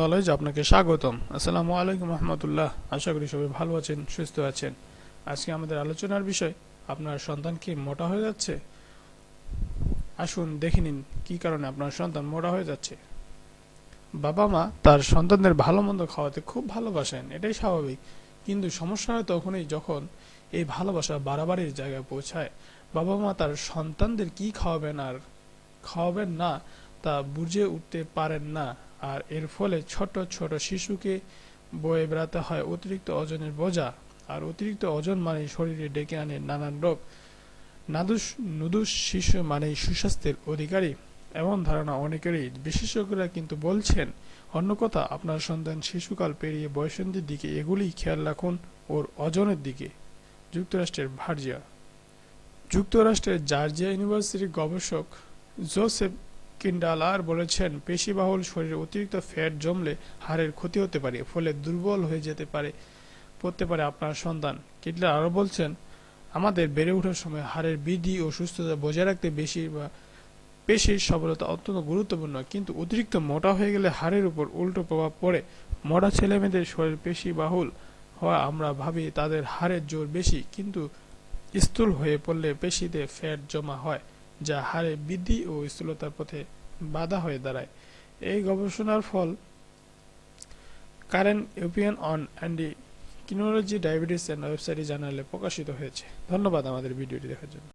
Knowledge আপনাকে স্বাগতম। আসসালামু আলাইকুম রহমতুল্লাহ। আশা করি সবাই ভালো আছেন, সুস্থ আছেন। আজকে আমাদের আলোচনার বিষয়, আপনার সন্তান কি মোটা হয়ে যাচ্ছে? আসুন দেখে নিন কি কারণে আপনার সন্তান মোটা হয়ে যাচ্ছে। বাবা মা তার সন্তানদের ভালো মন্দ খাওয়াতে খুব ভালোবাসেন, এটাই স্বাভাবিক। কিন্তু সমস্যা হয় তখনই যখন এই ভালোবাসা বাড়াবাড়ির জায়গায় পৌঁছায়। বাবা মা তার সন্তানদের কি খাওয়াবেন আর খাওয়াবেন না তা বুঝে উঠতে পারেন না। আর এর ফলে ছোট ছোট শিশুকে বয়ে বেড়াতে হয়। অতিরিক্ত ওজনের বোঝা আর অতিরিক্ত ওজন মানে শরীরে ডেকে আনে নানান রোগ। নাদুস, নুদুস শিশু মানেই সুস্বাস্থ্যের অধিকারী। এমন ধারণা অনেকেরই। বিশেষজ্ঞরা কিন্তু বলছেন, অন্য কথা, আপনার সন্তান শিশুকাল পেরিয়ে বয়সন্ধির দিকে এগুলি খেয়াল রাখুন ওর অজনের দিকে। যুক্তরাষ্ট্রের ভার্জিয়া। যুক্তরাষ্ট্রের জার্জিয়া ইউনিভার্সিটির গবেষক জোসেফ কিন্ডালার বলেছেন, পেশিবাহুল শরীরে অতিরিক্ত ফ্যাট জমলে হাড়ের ক্ষতি হতে পারে, ফলে দুর্বল হয়ে যেতে পারে, পড়তে পারে আপনার সন্তান। কিন্ডলার আরও বলছেন, আমাদের বেড়ে ওঠার সময় হাড়ের বৃদ্ধি ও সুস্থতা বজায় রাখতে বেশি বা পেশির সবলতা অত্যন্ত গুরুত্বপূর্ণ, কিন্তু অতিরিক্ত মোটা হয়ে গেলে হাড়ের উপর উল্টো প্রভাব পড়ে। মোটা ছেলেমেয়েদের শরীর পেশি বাহুল হওয়া আমরা ভাবি তাদের হাড়ের জোর বেশি, কিন্তু স্থূল হয়ে পড়লে পেশিতে ফ্যাট জমা হয়। যা হারে বৃদ্ধি ও স্থূলতার পথে বাধা হয়ে দাঁড়ায়। এই গবেষণার ফল current opinion on endocrinology diabetes and ওয়েবসাইটে জানালে প্রকাশিত হয়েছে। ধন্যবাদ আমাদের ভিডিওটি দেখার জন্য।